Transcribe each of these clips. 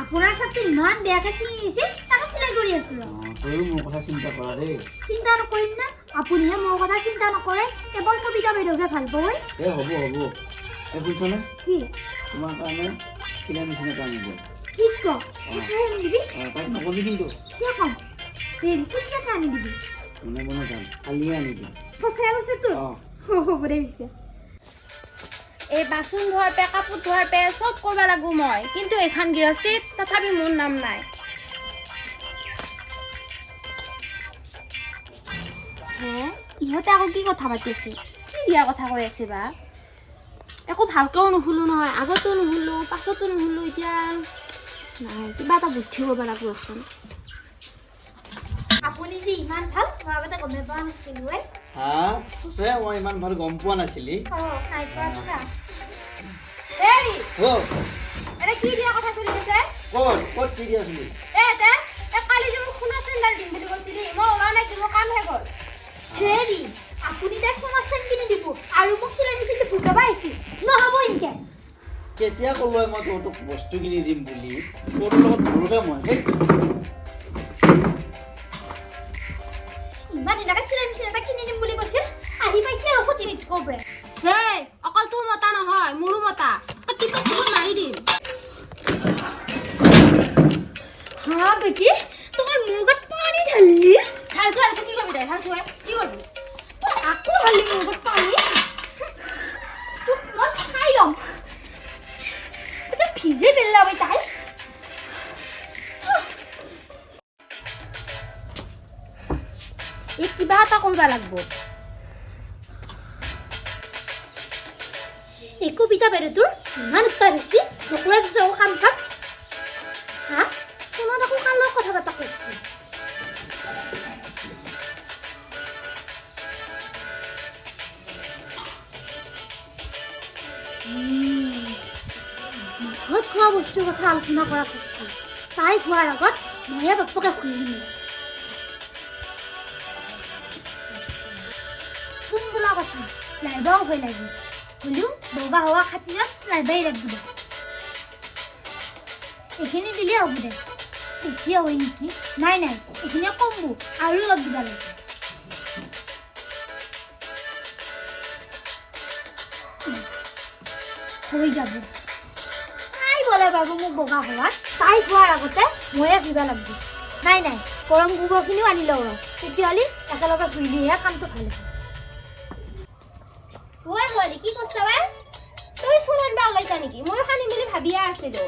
আপোনাৰ চাপটো ইমান বেয়াকৈ তাকে চিলাই কৰি আছোঁ তয়ো মোৰ কথা চিন্তা কৰা দেই চিন্তা নকৰিম না আপুনিহে মোৰ কথা চিন্তা নকৰে কেৱল কবিতা বাইদেউকে ভালো পায় এই হ'ব হ'ব। এই কি? তোমাৰ কাৰণে চিলাই মেচিন এটা আনিব কি ক? আনি দিবি অঁ, তাক নকবি কিন্তু। কিয় কম? হেৰি কেতিয়াকে আনি দিবি? মনে মনে যাম। কালিয়ে আনি দিম সঁচাই কৈছে তো হ'ব দে পিছে। এই বাচন ধোৱাৰ পে কাপোৰ ধোৱাৰ পে চব কৰিব লাগো মই। কিন্তু এইখন গৃহস্থীত তথাপি মোৰ নাম নাই। ইহঁতে আকৌ কি কথা পাতিছে? কি বিয়া কথা কৈ আছে বা? একো ভালকেও নুশুলো নহয় আগতো নুশুলো পাছতো নুশুলো এতিয়া নাই কিবা এটা বুদ্ধি কৰিব লাগিব ৰচোন আপুনি যে ইমান ভাল মই আগতে গমে পোৱা নাছিলোঁ হা সঁচাই মই ইমান ভালো গম পোৱা নাছিলি। আপুনি তাই সোণৰ কিনি দিব আৰু মোক চিলাই মেচিনটো ভুকাব আহিছিল। নহ'ব ইনকে। কেতিয়া ক'লো মই তহঁতক বস্তু কিনি দিম বুলি? তোৰ লগত নলগা মই। আৰু সতি হেই অকল তোৰ মতা নহয় মোৰো মতা। টিকট টিকট মাৰি দিম? হা বেটি তই মোৰ গাত পানী ঢালিলি? ধান চোৱা আছে কি কৰিবি দে চোৱা কি কৰিবি? আকৌ ঢালি মোৰ গাত পানী? তোক মই চাই ল'ম। এতিয়া ভিজে পেলাবি তাই এই কিবা এটা কৰিব লাগিব। এই কবিতা বাইদেউটোৰ ইমান উৎপাত হৈছে, নকৰা যদি আকৌ কাম চাম। হা? ফোনত আকৌ কাৰ কথা পাতা কৈছে ঘৰত খোৱা বস্তুৰ কথা আলোচনা কৰা কৈছে তাই খোৱাৰ আগত ময়ে বাপকে খুলি চোন বোলা কথা, লাইবাও ভয় লাগে। হ'লেও বগা হোৱা খাতিৰত লাইবাই লাগিব। এইখিনি দিলেই হ'ব দে। বেছি হয় নেকি? নাই নাই। এইখিনিয়ে কমবো। আৰু অলপ দিবা উম, হৈ যাব। তাই বলে বাৰু মোক বগা হোৱাত। তাই খোৱাৰ আগতে ময়ে ঘূৰিব লাগিব। নাই নাই। গৰম গোবৰখিনিও আনি লওঁ তেতিয়াহ'লে একেলগে ঘূৰিলেহে কামটো ভালো হ'ব ঐ ভলি কি কৈছ ঐ তই চোন আনিবা ওলাইছা নেকি? ময়ো সানিম বুলি ভাবিয়ে আছিলো।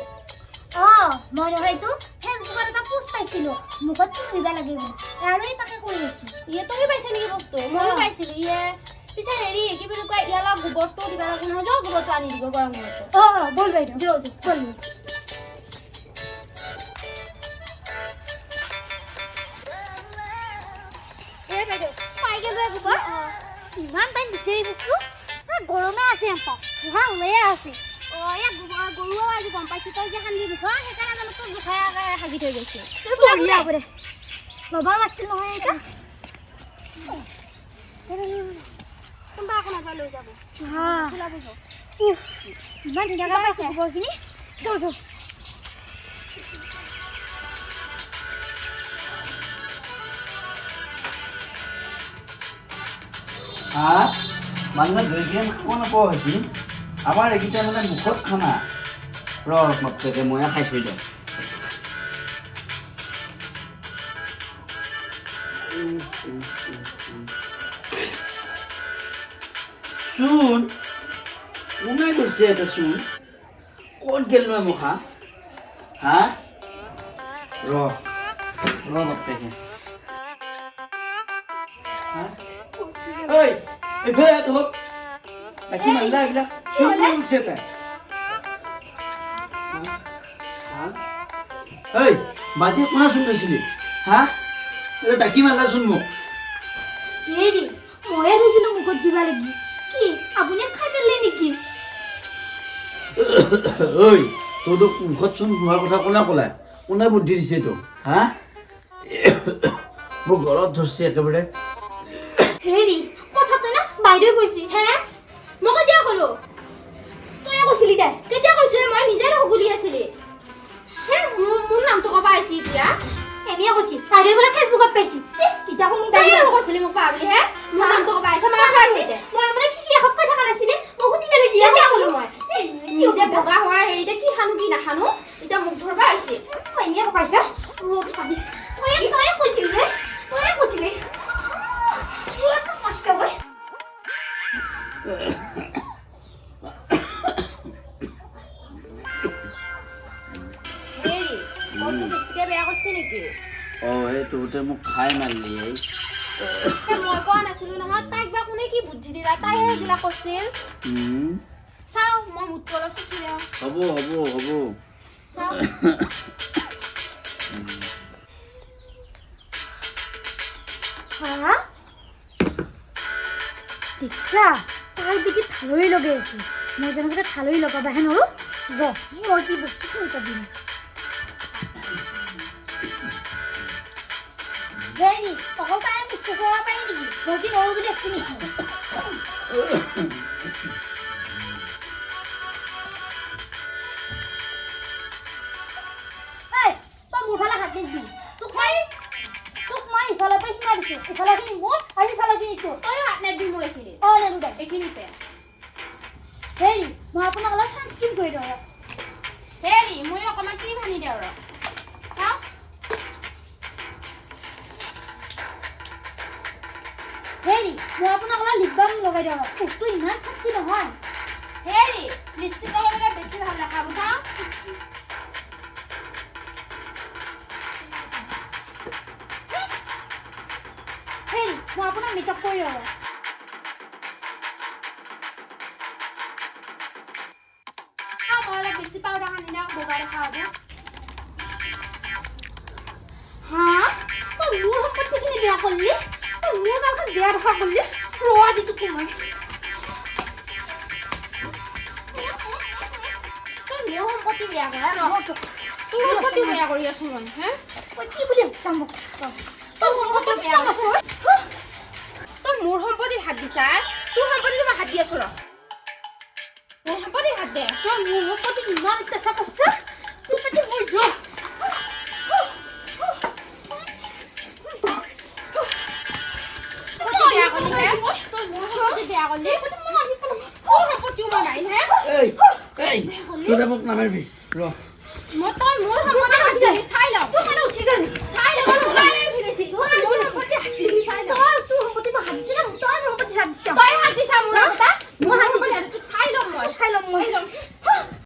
অঁ মই নহয়তো ফেচবুকত এটা পোষ্ট পাইছিলোঁ। মুখত কি কৰিব লাগে বুলি আৰু এই তাকে কৰি আছোঁ। ইয়ে তয়ো পাইছা নেকি বস্তু? ময়ো। পাইছিলো ইয়ে। পিছে হেৰি কি বুলি কয় ইয়াৰ লগত গোবৰটো দিবা লাগিব নহয়। যাওঁ গোবৰটো আনি দিব গৰম গোবৰটো অঁ ব'ল বাইদেউ। যাওঁ যাওঁ। ব'ল বাইদেউ। পাই গ'লো গোবৰ ইমান টাইম বিচাৰি গৈছোঁ গৰমে আছে আকৌ ধোঁৱা ওলাইয়ে আছে। অ ইয়াক গোবৰ গৰুও আজি গম পাইছো তই যে সান্দি দিছ সেইকাৰণে জানো জোখাই হাগি থৈ গৈছে। ল'ব লাগিছিল নহয় এতিয়া। কোনোবা আকৌ নাযায় লৈ যাব। ইমান ধুনীয়াকৈ পাইছোঁ? গোবৰখিনি। যাওঁ যাওঁ হা? মানুহে কিনে খাব নোপোৱা হৈছিল আমাৰ এইকেইটা মানে মুখত খানা। ৰ বাপেকে ময়ে খাই থৈ যাওঁ চোন, কোনে কৰিছে এটা চোন? ক'ত গেল নহয় মুখা? হা? ৰ ৰ বাপেকে। হা? ঐ! বাজি কোনে হা এই ডাকি মাৰিলাচোন মোক হেৰি ময়ে থৈছিলোঁ মুখত দিব লাগি। কি আপুনি খাই পেলালে নেকি? ঐ তহঁতক মুখত হোৱাৰ কথা কোনে ক'লে? কোনে বুদ্ধি দিছে তোক? হা? মোৰ গলত ধৰিছে একেবাৰে। হেৰি বাইদেউ কৈছে। হে? মই কেতিয়া ক'লো? তই আকৌ কৈছিলি দে কেতিয়া কৈছো মই নিজে নুগুলি আছিলি। হে মোৰ নামটো ক'ব আহিছি এতিয়া? এনেই কৈছি। বাইদেউ বোলে ফেচবুকত পাইছি। কিতাপো মোক তাই কৈছিলি মোক পা হে? মোৰ নামটো ক'ব আহিছে? মাৰ খাৰ হৈ দে মই মানে কি কি কৈ থকা নাছিলি মই শুনি কেনে দিয়া কেতিয়া মই? নিজে বগা হোৱাৰ হেৰিতে কি খানো কি নাখানো এতিয়া মোক ধৰবা আহিছে। এনেই খাবি। তই তয়ে কৈছিলি তয়ে কৈছিলি। হেৰি মনটো বেছিকে বেয়া কৰিছে নেকি? অঁ এই মোক খাই মাৰিলি এই। মই কোৱা নাছিলো নহয় তাইক বা কোনে কি বুদ্ধি দিলা? তাইহে সেইগিলা কৈছিল। চাওঁ মই অলপ চুচি হ'ব হ'ব হ'ব। হা? দীক্ষা তাৰ বিটি ভালৰি লগাই আছে। মই যেনেকৈ ভালৰি লগাবাহে নৰো, ৰ, মই কি বস্তু চিনি পাবি হেৰি অকল তাই পুষ্টি চলাব পাৰি নেকি? মই কি নৰো বুলি দেখিছি নেকি? ৰ'ব। হেৰি মই অকণমান ক্ৰীম সানি দিওঁ ৰ হেৰি মই আপোনাক অলপ লিপ বাম লগাই দিওঁ ৰ'ব। উফটো ইমান ফাঁচি নহয় মই অলপ বেছি পাউডাৰ সানি দিওঁ বগা দেখা হ'ব হা তই মোৰ সম্পত্তিখিনি বেয়া কৰিলি তই মোৰ গালখন বেয়া কৰিলি ৰ আজি তোক মই তই মোৰ সম্পত্তি বেয়া কৰা ন তোৰ সম্পত্তি বেয়া কৰি আছো মই হে মই কি বুলি ভাবিছা মোক তোৰ সম্পত্তি বেয়া কৰিছ তই মোৰ সম্পত্তিত হাত দিছা ৰ সম্পত্তি সম্পত্তি হাত দিলি চাই মানে উঠি গ'ল চাই লওঁ তোৰ কাৰণে উঠি গৈছি তই মোৰ সম্পত্তি হাত দিলি চাই লওঁ তই তোৰ সম্পত্তি মই হাত দিছো না তই মোৰ সম্পত্তি হাত দিছ তই 我太冷漠